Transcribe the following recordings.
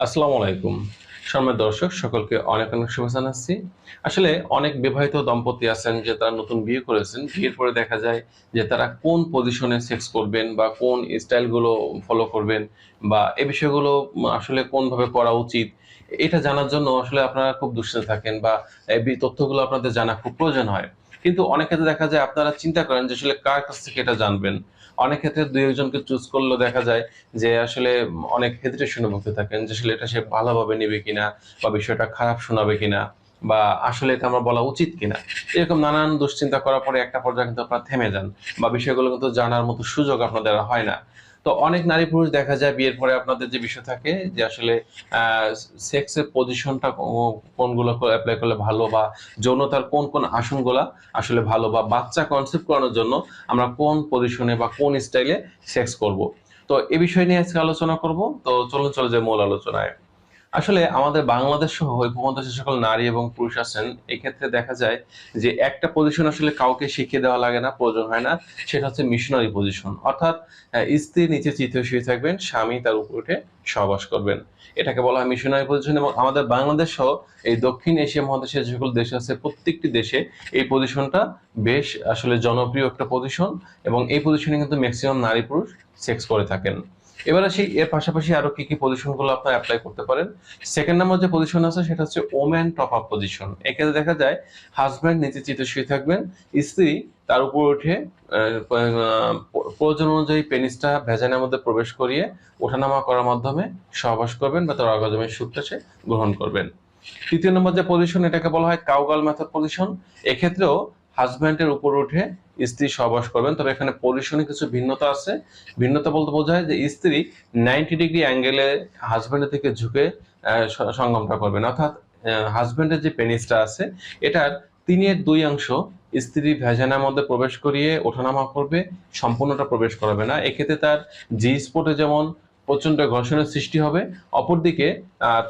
আসসালামু আলাইকুম। সম্মানিত দর্শক, সকলকে অনেক অনেক শুভেচ্ছা জানাচ্ছি। আসলে অনেক বিবাহিত দম্পতি আছেন যে তারা নতুন বিয়ে করেছেন। বিয়ের পরে দেখা যায় যে তারা কোন পজিশনে সেক্স করবেন বা কোন স্টাইলগুলো ফলো করবেন বা এই বিষয়গুলো আসলে কোনভাবে করা উচিত, এটা জানার জন্য আসলে আপনারা খুব দুশ্চিন্তা থাকেন বা এই তথ্যগুলো আপনাদের জানা খুব প্রয়োজন হয়। কিন্তু অনেক ক্ষেত্রে দেখা যায় আপনারা চিন্তা করেন যে আসলে কার কাছ থেকে এটা জানবেন? অনেক ক্ষেত্রে দুই একজনকে চুজ করলে দেখা যায় যে আসলে অনেক ক্ষেত্রে শুনে ভুগতে থাকেন যে আসলে এটা সে ভালোভাবে নেবে কিনা বা বিষয়টা খারাপ শোনাবে কিনা বা আসলে এটা আমার বলা উচিত কিনা। এরকম নানান দুশ্চিন্তা করার পরে একটা পর্যায়ে কিন্তু আপনারা থেমে যান বা বিষয়গুলো কিন্তু জানার মতো সুযোগ আপনাদের হয় না। তো অনেক নারী পুরুষ দেখা যায় বিয়ের পরে আপনাদের যে বিষয় থাকে যে আসলে সেক্সের পজিশনটা কোনগুলো অ্যাপ্লাই করলে ভালো বা যৌনতার কোন কোন আসনগুলা আসলে ভালো বা বাচ্চা কনসেপ্ট করানোর জন্য আমরা কোন পজিশনে বা কোন স্টাইলে সেক্স করব। তো এ বিষয় নিয়ে আজকে আলোচনা করব। তো চলুন, চলে যাই মূল আলোচনায়। আসলে আমাদের বাংলাদেশ সহ উপমহাদেশের সকল নারী এবং পুরুষ আছেন, এক্ষেত্রে দেখা যায় যে একটা পজিশন আসলে কাউকে শিখিয়ে দেওয়া লাগে না, প্রয়োজন হয় না। সেটা হচ্ছে মিশনারি পজিশন অর্থাৎ স্ত্রী নিচে চিত্র শুয়ে থাকবেন, স্বামী তার উপর উঠে সহবাস করবেন। এটাকে বলা হয় মিশনারি পজিশন এবং আমাদের বাংলাদেশ সহ এই দক্ষিণ এশিয়া মহাদেশের যে সকল দেশ আছে, প্রত্যেকটি দেশে এই পজিশনটা বেশ আসলে জনপ্রিয় একটা পজিশন এবং এই পজিশনে কিন্তু ম্যাক্সিমাম নারী পুরুষ সেক্স করে থাকেন। এবার আসি, এর পাশাপাশি আরও কি কি পজিশনগুলো আপনারা অ্যাপ্লাই করতে পারেন। সেকেন্ড নাম্বার যে পজিশন আছে, সেটা হচ্ছে ওম্যান টপ আপ পজিশন এক্ষেত্রে দেখা যায় হাজব্যান্ড নিচে চিতে শুয়ে থাকবেন, স্ত্রী তার উপর উঠে প্রয়োজন অনুযায়ী পেনিসটা ভেজানের মধ্যে প্রবেশ করিয়ে ওঠানামা করার মাধ্যমে সহবাস করবেন বা তার অর্গাজমের সূত্রে সে গ্রহণ করবেন। তৃতীয় নম্বর যে পজিশন এটাকে বলা হয় কাউগাল মেথড পজিশন এক্ষেত্রেও হাজব্যান্ডের উপর উঠে স্ত্রী সহবাস করবেন। তবে এখানে পজিশনে কিছু ভিন্নতা আছে। ভিন্নতা বলতে বোঝায় যে স্ত্রী নাইনটি ডিগ্রি অ্যাঙ্গেলে হাজব্যান্ডের থেকে ঝুঁকে সঙ্গমটা করবেন। অর্থাৎ হাজব্যান্ডের যে পেনিসটা আছে, এটার তিনের দুই অংশ স্ত্রী ভেজানার মধ্যে প্রবেশ করিয়ে ওঠানামা করবে, সম্পূর্ণটা প্রবেশ করাবে না। এক্ষেত্রে তার জি স্পটে যেমন প্রচণ্ড ঘর্ষণের সৃষ্টি হবে। অপরদিকে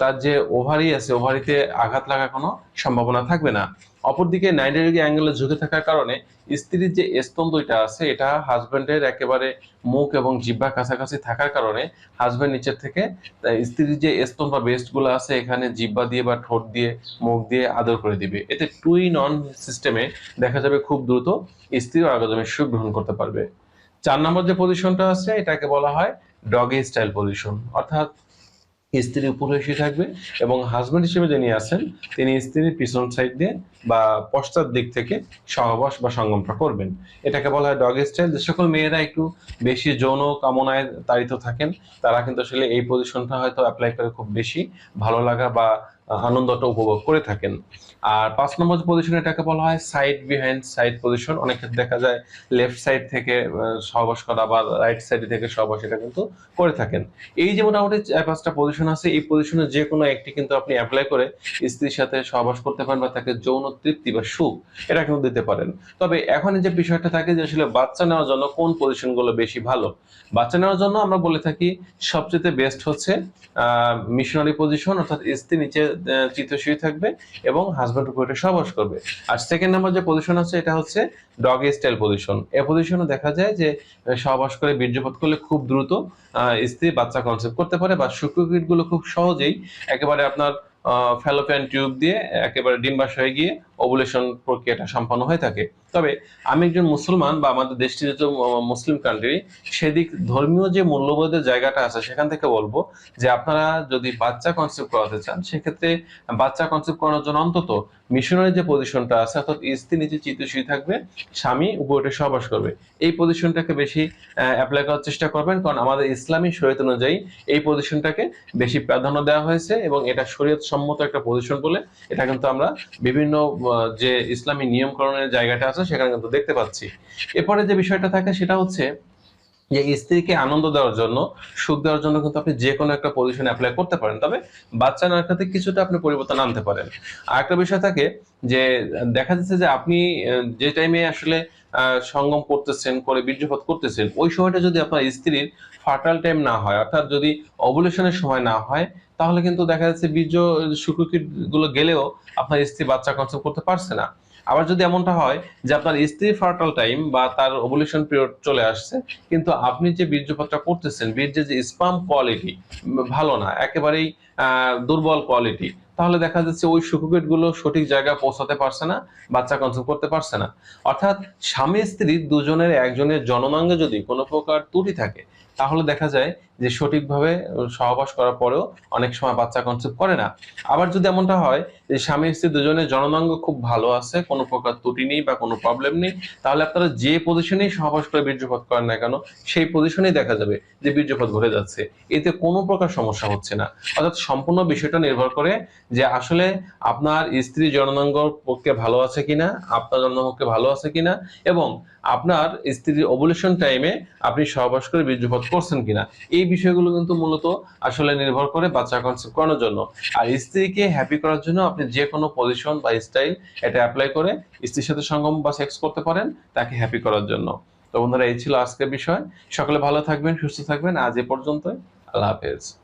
তার যে ওভারি আছে, ওভারিতে আঘাত লাগার কোনো সম্ভাবনা থাকবে না। অপরদিকে নাইনটি ডিগ্রি অ্যাঙ্গেলে ঝুঁকে থাকার কারণে স্ত্রীর যে স্তন দুইটা আছে, এটা হাজব্যান্ডের একেবারে মুখ এবং জিব্বা কাছাকাছি থাকার কারণে হাজব্যান্ড নিচের থেকে স্ত্রীর যে স্তন বা বেস্টগুলো আছে, এখানে জিব্বা দিয়ে বা ঠোঁট দিয়ে, মুখ দিয়ে আদর করে দিবে। এতে টুই নন সিস্টেমে দেখা যাবে খুব দ্রুত স্ত্রী অর্গাজমের সুখ গ্রহণ করতে পারবে। চার নম্বর যে পজিশনটা আছে, এটাকে বলা হয় ডগি স্টাইল পজিশন অর্থাৎ স্ত্রী উপরে এসে থাকবে এবং হাজব্যান্ড হিসেবে যিনি আছেন, তিনি স্ত্রীর পিছন সাইড দিয়ে বা পশ্চাৎ দিক থেকে সহবাস বা সঙ্গমটা করবেন। এটাকে বলা হয় ডগ স্টাইল। যে সকল মেয়েরা একটু বেশি যৌন কামনায় তাড়িত থাকেন, তারা কিন্তু আসলে এই পজিশনটা হয়তো অ্যাপ্লাই করে খুব বেশি ভালো লাগা বা আনন্দটা উপভোগ করে থাকেন। আর পাঁচ নম্বর পজিশন এটাকে বলা হয় সাইড বিহাইন্ড সাইড পজিশন অনেক ক্ষেত্রে দেখা যায় লেফট সাইড থেকে সহবাস করা বা রাইট সাইড থেকে সহবাস এটা কিন্তু করে থাকেন। এই যে মোটামুটি চার পাঁচটা পজিশন আছে, এই পজিশনে যে কোনো একটি কিন্তু আপনি অ্যাপ্লাই করে স্ত্রীর সাথে সহবাস করতে পারেন বা তাকে যৌন তৃপ্তি বা সুখ এটা কিন্তু দিতে পারেন। তবে এখন যে বিষয়টা থাকে যে আসলে বাচ্চা নেওয়ার জন্য কোন পজিশনগুলো বেশি ভালো? বাচ্চা নেওয়ার জন্য আমরা বলে থাকি সবচেয়ে বেস্ট হচ্ছে মিশনারি পজিশন অর্থাৎ স্ত্রী নিচে চিত্র শুয়ে থাকবে এবং হাজব্যান্ড উপরে সবাস করবে। আর সেকেন্ড নাম্বার যে পজিশন আছে, এটা হচ্ছে ডগ স্টাইল পজিশন এ পজিশনে দেখা যায় যে সহবাস করে, বীর্যপাত করলে খুব দ্রুত স্ত্রী বাচ্চা কনসেপ্ট করতে পারে বা শুক্রকীটগুলো খুব সহজেই একেবারে আপনার ফ্যালোপিয়ান টিউব দিয়ে একেবারে ডিম্বাশয়ে গিয়ে ওভুলেশন প্রক্রিয়াটা সম্পন্ন হয়ে থাকে। তবে আমি একজন মুসলমান বা আমাদের দেশটি যেহেতু মুসলিম কান্ট্রি সেদিক ধর্মীয় যে মূল্যবোধের জায়গাটা আছে, সেখান থেকে বলব যে আপনারা যদি বাচ্চা কনসেপ্ট করাতে চান, সেক্ষেত্রে বাচ্চা কনসেপ্ট করানোর জন্য অন্তত মিশনারি যে পজিশনটা আছে, অর্থাৎ স্ত্রী নিচে চিত্ত থাকবে, স্বামী উপরে সহবাস করবে। এই পজিশনটাকে বেশি অ্যাপ্লাই করার চেষ্টা করবেন, কারণ আমাদের ইসলামী শরীয়ত অনুযায়ী এই পজিশনটাকে বেশি প্রাধান্য দেওয়া হয়েছে এবং এটা শরীয়ত সম্মত একটা পজিশন বলে এটা কিন্তু আমরা বিভিন্ন যে ইসলামী নিয়মকরণের জায়গাটা আছে, সেখানে কিন্তু দেখতে পাচ্ছি। এরপরে যে বিষয়টা থাকে, সেটা হচ্ছে যে স্ত্রীকে আনন্দ দেওয়ার জন্য, সুখ দেওয়ার জন্য কিন্তু আপনি যে কোনো একটা পজিশন অ্যাপ্লাই করতে পারেন। তবে বাচ্চা নেওয়ার ক্ষেত্রে কিছুটা আপনি পরিবর্তন আনতে পারেন। আর একটা বিষয় থাকে যে, দেখা যাচ্ছে যে আপনি যে টাইমে আসলে সঙ্গম করতেছেন, করে বীর্যপাত করতেছেন, ওই সময়টা যদি আপনার স্ত্রীর ফার্টাল টাইম না হয়, অর্থাৎ যদি অবলেশনের সময় না হয়, তাহলে কিন্তু দেখা যাচ্ছে বীর্য শুক্রকীটগুলো গেলেও আপনার স্ত্রী বাচ্চা কনসেপ্ট করতে পারছে না। আবার যদি এমনটা হয় যে আপনার স্ত্রী ফার্টাল টাইম বা তার ওভুলেশন পিরিয়ড চলে আসছে, কিন্তু আপনি যে বীর্যপাতটা করতেছেন, বীর্যের যে স্পাম কোয়ালিটি ভালো না, একেবারেই দুর্বল কোয়ালিটি তাহলে দেখা যাচ্ছে ওই শুকুকেটগুলো সঠিক জায়গায় পৌঁছাতে পারছে না, বাচ্চা কনসেপ্ট করতে পারছে না। অর্থাৎ স্বামী স্ত্রী দুজনের একজনের জননাঙ্গে যদি কোনো প্রকার ত্রুটি থাকে তাহলে দেখা যায় যে সঠিকভাবে সহবাস করার পরেও অনেক সময় বাচ্চা কনসেপ্ট করে না। আবার যদি এমনটা হয় যে স্বামী স্ত্রী দুজনের জননাঙ্গ খুব ভালো আছে, কোনো প্রকার ত্রুটি নেই বা কোনো প্রবলেম নেই, তাহলে আপনারা যে পজিশনেই সহবাস করে বীর্যপাত করেন না কেন, সেই পজিশনেই দেখা যাবে যে বীর্যপাত ঘটে যাচ্ছে। এতে কোনো প্রকার সমস্যা হচ্ছে না। অর্থাৎ সম্পূর্ণ বিষয়টা নির্ভর করে যে আসলে আপনার স্ত্রী জননাঙ্গ পক্ষে ভালো আছে কিনা, আপনার জননাঙ্গ পক্ষে ভালো আছে কিনা, এবং আপনার স্ত্রীর ওভুলেশন টাইমে আপনি সহবাস করে বীর্যপাত করছেন কিনা? এই বিষয়গুলো কিন্তু মূলত আসলে নির্ভর করে বাচ্চা কনসেপ্ট করানোর জন্য। আর স্ত্রীকে হ্যাপি করার জন্য আপনি যে কোনো পজিশন বা স্টাইল এটা অ্যাপ্লাই করে স্ত্রীর সাথে সঙ্গম বা সেক্স করতে পারেন, তাকে হ্যাপি করার জন্য। তো বন্ধুরা, এই ছিল আজকের বিষয়। সকলে ভালো থাকবেন, সুস্থ থাকবেন। আজ এ পর্যন্তই। আল্লাহ হাফেজ।